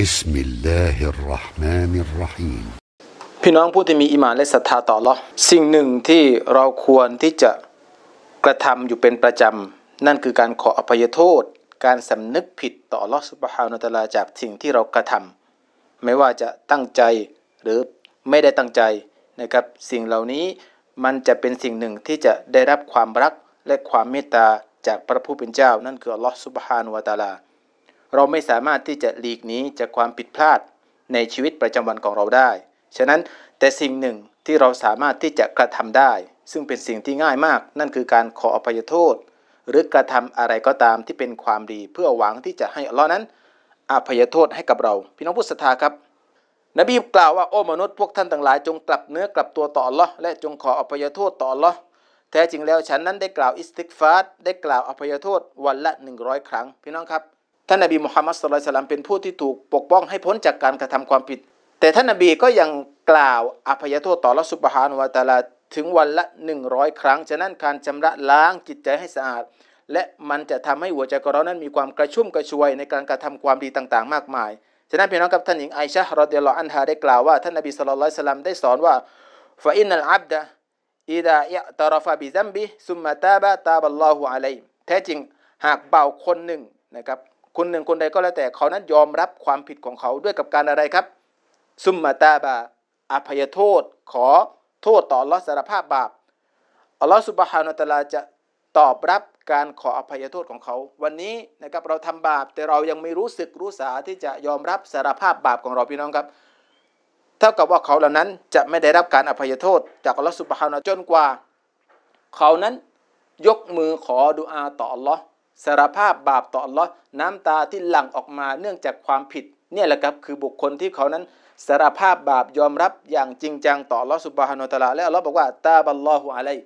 بسم الله الرحمن الرحيم พี่น้องผู้ที่มีอิมานและศรัทธาต่อ Allah สิ่งหนึ่งที่เราควรที่จะกระทำอยู่เป็นประจำ นั่นคือการขออภัยโทษ การสำนึกผิดต่อ Allah Subhanahu wa Taala จากสิ่งที่เรากระทำไม่ว่าจะตั้งใจหรือไม่ได้ตั้งใจนะครับ สิ่งเหล่านี้มันจะเป็นสิ่งหนึ่งที่จะได้รับความรักและความเมตตาจากพระผู้เป็นเจ้า นั่นคือ Allah Subhanahu wa Taala เราไม่สามารถที่จะหลีกหนีจากความผิดพลาดในชีวิตประจำวันของเราได้ ฉะนั้นแต่สิ่งหนึ่งที่เราสามารถที่จะกระทำได้ ซึ่งเป็นสิ่งที่ง่ายมาก นั่นคือการขออภัยโทษ หรือกระทำอะไรก็ตามที่เป็นความดีเพื่อหวังที่จะให้อัลลอฮ์นั้นอภัยโทษให้กับเรา พี่น้องผู้ศรัทธาครับ นบีกล่าวว่าโอ้มนุษย์พวกท่านทั้งหลายจงกลับเนื้อกลับตัวต่ออัลลอฮ์และจงขออภัยโทษต่ออัลลอฮ์แท้จริงแล้วฉันนั้นได้กล่าวอิสติกฟาร์ได้กล่าวอภัยโทษวันละ 100 ครั้ง พี่น้องครับ ท่านนบีมุฮัมมัดสุลตัลลัมเป็นผู้ที่ถูกปกป้องให้พ้นจากการกระทำความผิด แต่ท่านนบีก็ยังกล่าวอภัยโทษต่อละสุบฮานุวาตาลาถึงวันละ 100 ครั้ง ฉะนั้นการชำระล้างจิตใจให้สะอาด และมันจะทำให้หัวใจของเรานั้นมีความกระชุ่มกระชวยในการกระทำความดีต่างๆ มากมาย ฉะนั้นพี่น้องกับท่านหญิงไอชะฮ์รอดิยัลลออันฮาได้กล่าวว่าท่านนบีสุลต่านสลัมได้สอนว่าฟาอินนัลอับดะอิดะอิตารฟะบิซัมบิซุมมะตาบะตาบัลลอฮุอะลัยแท้จริงหากเบาคนหนึ่งนะครับ คนหนึ่งคนใดก็แล้วแต่เขานั้นยอมรับความผิดของเขาด้วยกับการอะไรครับ ซุมมาตาบาอภัยโทษ ขอโทษต่อลอสารภาพบาปอัลลอฮ์สุบฮานาตะลาจะตอบรับการขออภัยโทษของเขา วันนี้นะครับเราทำบาปแต่เรายังไม่รู้สึกรู้สาที่จะยอมรับสารภาพบาปของเราพี่น้องครับ เท่ากับว่าเขาเหล่านั้นจะไม่ได้รับการอภัยโทษ จากอัลลอฮ์สุบฮานะจนกว่า เขานั้นยกมือขอดุอาต่ออัลลอฮ์ สารภาพบาปต่ออัลลอฮ์น้ำตาที่หลั่งออกมาเนื่องจากความผิดเนี่ยแหละครับคือบุคคลที่เขานั้นสารภาพบาปยอมรับอย่างจริงจังต่ออัลลอฮ์สุบฮานุตะลาและอัลลอฮ์บอกว่าตาบัลลอฮุอะลัย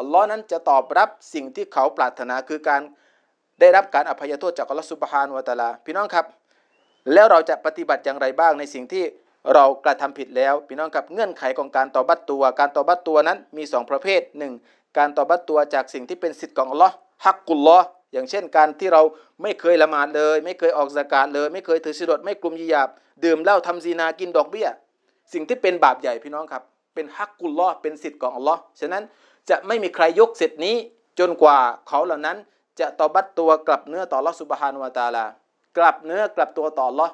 อัลลอฮ์นั้นจะตอบรับสิ่งที่เขาปรารถนาคือการได้รับการอภัยโทษจากอัลลอฮ์สุบฮานุตะลาพี่น้องครับ แล้วเราจะปฏิบัติอย่างไรบ้างในสิ่งที่เรากระทำผิดแล้ว พี่น้องครับเงื่อนไขของการตอบัตตัว การตอบัตตัวนั้นมี 2 ประเภทหนึ่งการตอบัตตัวจากสิ่งที่เป็นสิทธิ์ของอัลลอฮ์ฮักกุลลอฮ์ อย่างเช่นการที่เราไม่เคยละหมาดเลย ไม่เคยออกสกาดเลย ไม่เคยถือศีลอดไม่กลุ่มยิยาบ ดื่มเหล้าทำซีนากินดอกเบี้ย สิ่งที่เป็นบาปใหญ่พี่น้องครับ เป็นฮักกุลลอเป็นสิทธิ์ของอัลลอฮ์ฉะนั้นจะไม่มีใครยกสิทธิ์นี้ จนกว่าเขาเหล่านั้นจะตอบัตตัวกลับเนื้อต่อลลอสุบฮานุวาตาลากลับเนื้อกลับตัวต่อลลอ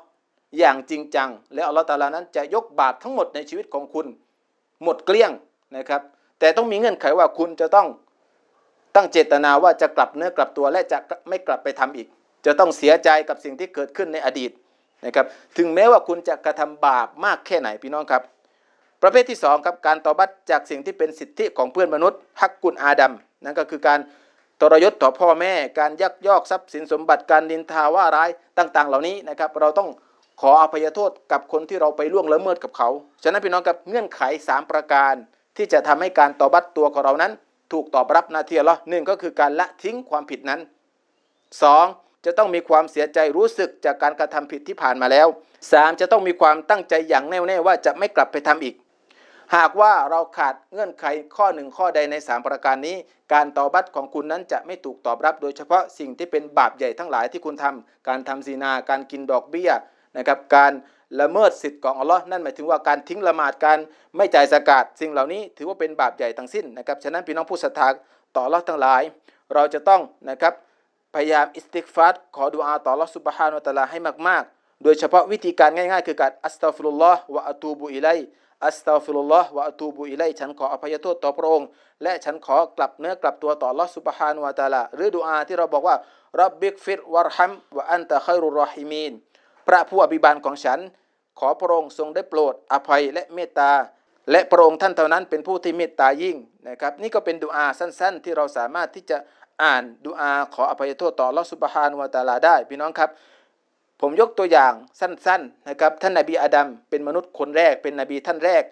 อย่างจริงจัง และอัลลอฮ์ตาลานั้นจะยกบาปทั้งหมดในชีวิตของคุณ หมดเกลี้ยงนะครับ แต่ต้องมีเงื่อนไขว่าคุณจะต้อง ตั้งเจตนาว่าจะกลับเนื้อกลับตัวและจะไม่กลับไปทำอีก จะต้องเสียใจกับสิ่งที่เกิดขึ้นในอดีตนะครับถึงแม้ว่าคุณจะกระทำบาปมากแค่ไหนพี่น้องครับ ประเภทที่สองครับการต่อบัตจากสิ่งที่เป็นสิทธิของเพื่อนมนุษย์ฮักกุลอาดัมนั่นก็คือการตรยศต่อพ่อแม่ การยักยอกทรัพย์สินสมบัติการดินทาว่าร้ายต่าง ๆ เหล่านี้นะครับเราต้องขออภัยโทษกับคนที่เราไปล่วงละเมิดกับเขา ฉะนั้นพี่น้องกับเงื่อนไข 3 ประการที่จะทำให้การต่อบัตตัวของเรานั้น ถูกตอบรับนาทีละหนึ่งก็คือการละทิ้งความผิดนั้น 2. จะต้องมีความเสียใจรู้สึกจากการกระทำผิดที่ผ่านมาแล้ว 3. จะต้องมีความตั้งใจอย่างแน่วแน่ว่าจะไม่กลับไปทำอีก หากว่าเราขาดเงื่อนไขข้อหนึ่งข้อใดใน 3 ประการนี้ การตอบัตของคุณนั้นจะไม่ถูกตอบรับโดยเฉพาะสิ่งที่เป็นบาปใหญ่ทั้งหลายที่คุณทำการทำซีนา การกินดอกเบี้ยนะครับการ ละเมิดสิทธิ์ของอัลลอฮ์นั่นหมายถึงว่าการทิ้งละหมาดการไม่จ่ายสกาดสิ่งเหล่านี้ถือว่าเป็นบาปใหญ่ทั้งสิ้นนะครับฉะนั้นพี่น้องผู้ศรัทธาต่ออัลลอฮ์ทั้งหลาย เราจะต้องนะครับพยายามอิสติกฟัดขอดุอาต่ออัลลอฮ์ซุบฮานุตะลาให้มาก ๆ โดยเฉพาะวิธีการง่าย ๆ คือการอัสตัฟุลลอฮ์วะอตูบุอิไลอัสตัฟุลลอฮ์วะอตูบุอิไลฉันขออภัยโทษต่อพระองค์ และฉันขอกลับเนื้อกลับตัวต่ออัลลอฮ์ซุบฮานุตะลาหรือดุอาที่เราบอกว่ารับบิกฟิรวะรฮัมวะอันตะคัยรุรรอฮิมีนพระผู้อภิบาลของฉัน ขอพระองค์ทรงได้โปรดอภัยและเมตตา และพระองค์ท่านเท่านั้นเป็นผู้ที่เมตตายิ่งนะครับ นี่ก็เป็นดุอาสั้น ๆ ที่เราสามารถที่จะอ่านดุอาขออภัยโทษต่อลอสุบฮานุวาตาลาได้พี่น้องครับ ผมยกตัวอย่างสั้น ๆนะครับ ท่านนาบีอาดัมเป็นมนุษย์คนแรก เป็นนบีท่านแรก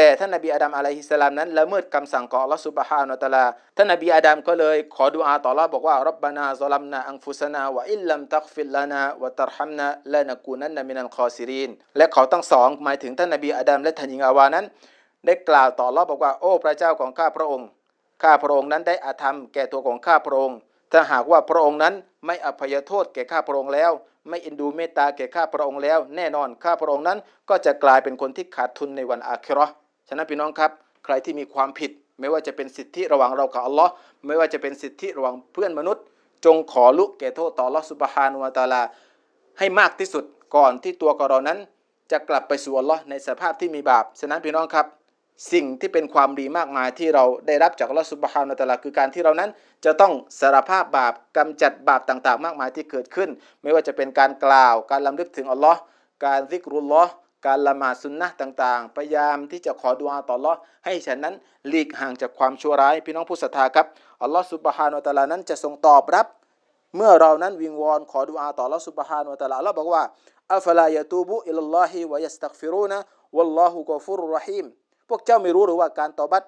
แต่ท่านนบีอาดัมอะลัยฮิสสลามนั้นละเมิดคำสั่งของอัลลอฮฺสุบฮานุตะอาลาท่านนบีอาดัมก็เลยขอดุอาต่ออัลอบอกว่ารับบานาซอลัมนาอังฟุสนาวะอิลลัมตักฟิลลานาวะตรฮัมนาและนักูนันนมินัลคอซิรินและเขาทั้งสองหมายถึงท่านนบีอาดัมและท่านหญิงอาวานั้น ได้กล่าวต่ออัลอบอกว่าโอ้พระเจ้าของข้าพระองค์ข้าพระองค์นั้นได้อาธรรมแก่ตัวของข้าพระองค์ถ้าหากว่าพระองค์นั้นไม่อภัยโทษแก่ข้าพระองค์แล้ว ไม่เอ็นดูเมตตาแก่ข้าพระองค์แล้ว แน่นอนข้าพระองค์นั้นก็จะกลายเป็นคนที่ขาดทุนในวันอาคิรา ฉะนั้นพี่น้องครับ ใครที่มีความผิด ไม่ว่าจะเป็นสิทธิระหว่างเรากับอัลลอฮ์ไม่ว่าจะเป็นสิทธิระหว่างเพื่อนมนุษย์ จงขอลุกแก่โทษต่ออัลลอสุบฮานุวะตาลา ให้มากที่สุดก่อนที่ตัวของเรานั้น จะกลับไปสู่อัลลอฮ์ในสภาพที่มีบาปฉะนั้นพี่น้องครับ สิ่งที่เป็นความดีมากมายที่เราได้รับจากอัลลอสุบฮานุวะตาลาคือการที่เรานั้น จะต้องสารภาพบาปกำจัดบาปต่างๆ มากมายที่เกิดขึ้น ไม่ว่าจะเป็นการกล่าวการลำลึกถึงอัลลอฮ์การซิกรุลลอฮ์ การละหมาดสุนนะต่างๆ พยายามที่จะขอดุอาต่อลอให้ฉันนั้นหลีกห่างจากความชั่วร้าย พี่น้องผู้ศรัทธาครับอัลลอฮ์ซุบฮานุวะตะอาลานั้นจะทรงตอบรับ เมื่อเรานั้นวิงวอนขอดุอาต่อลอฮ์ซุบฮานุวะตะอาลาอัลลอฮ์บอกว่าอัฟลายะตูบุอิลลอฮิวะยัสตักฟิรูนะวัลลอฮุกอฟุรรหีมพวกเจ้าไม่รู้หรือว่าการตอบัต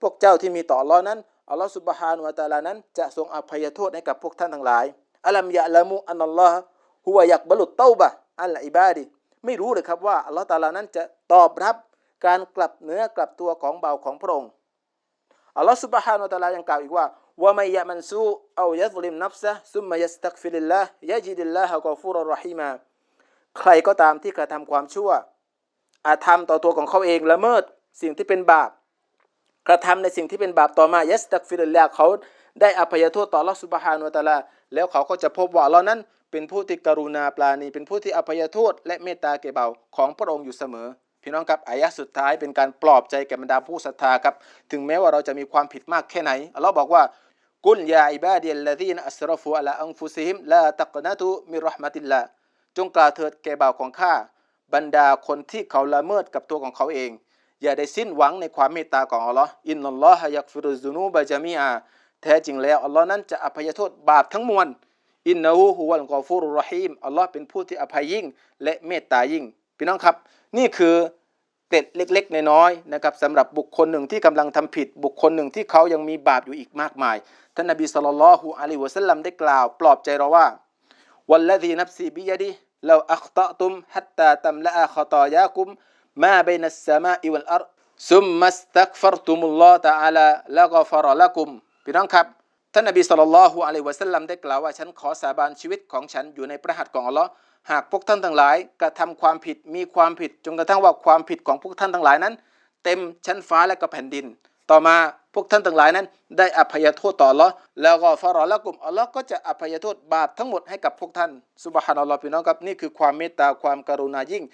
พวกเจ้าที่มีต่อลอนั้นอัลลอฮ์ซุบฮานุวะตะอาลานั้นจะทรงอภัยโทษให้กับพวกท่านทั้งหลายอัลัมยะละมุอันนัลลอฮ์ฮุวะยักบลุตเตาบะอัลอิบาดี ไม่รู้เลยครับว่าอัลลอฮ์ตาลานั้นจะตอบรับการกลับเนื้อกลับตัวของเบาของพระองค์อัลลอฮ์สุบฮานุตาลายังกล่าวอีกว่าว่าไม่ยะมันซูเอายัซลิมนับซะซุมมายัสตักฟิลิลละยะจิดิลละฮะกอฟูรอรฮิมาใครก็ตามที่กระทำความชั่ว อาธรรมต่อตัวของเขาเองละเมิดสิ่งที่เป็นบาป กระทำในสิ่งที่เป็นบาปต่อมายัสตักฟิลิลละเขาได้อภัยโทษต่ออัลลอฮ์สุบฮานุตาลาแล้วเขาก็จะพบว่าเรานั้น เป็นผู้ที่กรุณาปราณี เป็นผู้ที่อภัยโทษ และเมตตาแก่เบาของพระองค์อยู่เสมอ พี่น้องครับอายะห์สุดท้ายเป็นการปลอบใจแก่บรรดาผู้ศรัทธาครับ ถึงแม้ว่าเราจะมีความผิดมากแค่ไหนอัลลอฮ์บอกว่ากุลยาอิบาดีลลดีนอัสรฟูอัลอังฟุซิฮิมลาตักนะตุมิรห์มะติลลาจงกล่าวเถิดแก่บ่าวของข้าบรรดาคนที่เขาละเมิดกับตัวของเขาเอง อย่าได้สิ้นหวังในความเมตตาของอัลลอฮ์อินนัลลอฮะยักฟิรุซุนูบะจามีอาแท้จริงแล้วอัลลอฮ์นั้นจะอภัยโทษบาปทั้งมวล อินนาหูฮุวัลกอฟูรุรรหีมอัลลอฮ์เป็นผู้ที่อภัยยิ่ง และเมตตายิ่ง พี่น้องครับ นี่คือเกร็ดเล็ก ๆ น้อยๆนะครับสำหรับบุคคลหนึ่งที่กำลังทำผิด บุคคลหนึ่งที่เขายังมีบาปอยู่อีกมากมาย ท่านนบีสุลต่านละฮุอะลัยวะสัลลัมได้กล่าว ปลอบใจเราว่าวัลลดีนับซีบิยดิเราอัคตะตุมฮัตตาตัมละอาขตายาคุมมาเบนัสสมาอิวัลอัรซุมมัสตักฟรตุมุลลอฮ์ตะอาลาละกฟรละกุมพี่น้องครับ ท่านนบีสุลต่านละฮุอะลัยวะสัลลัมได้กล่าวว่าฉันขอสาบานชีวิตของฉันอยู่ในพระหัตถ์ของอัลลอฮ์หากพวกท่านทั้งหลายกระทำความผิดมีความผิดจนกระทั่งว่าความผิดของพวกท่านทั้งหลายนั้น เต็มชั้นฟ้าและก็แผ่นดิน ต่อมาพวกท่านทั้งหลายนั้น ได้อภัยโทษต่ออัลลอฮ์แล้วก็ฟารอละกุมอัลลอฮ์ก็จะอภัยโทษบาปทั้งหมดให้กับพวกท่านสุบฮานัลลอฮ์พี่น้องครับนี่คือความเมตตาความกรุณายิ่ง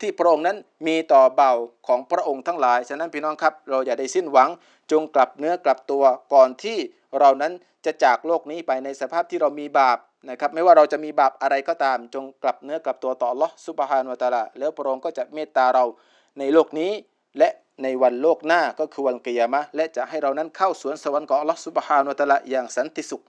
ที่พระองค์นั้นมีต่อเบาของพระองค์ทั้งหลายฉะนั้นพี่น้องครับ เราอย่าได้สิ้นหวังจงกลับเนื้อกลับตัวก่อนที่ เรานั้นจะจากโลกนี้ไปในสภาพที่เรามีบาปนะครับไม่ว่าเราจะมีบาปอะไรก็ตาม จงกลับเนื้อกลับตัวต่อลอสุบฮานุวะตะอาลาแล้วพระองค์ก็จะเมตตาเราในโลกนี้ และในวันโลกหน้าก็คือวันกิยามะและจะให้เรานั้นเข้าสวนสวรรค์ของลอสุบฮานุวะตะอาลาอย่างสันติสุข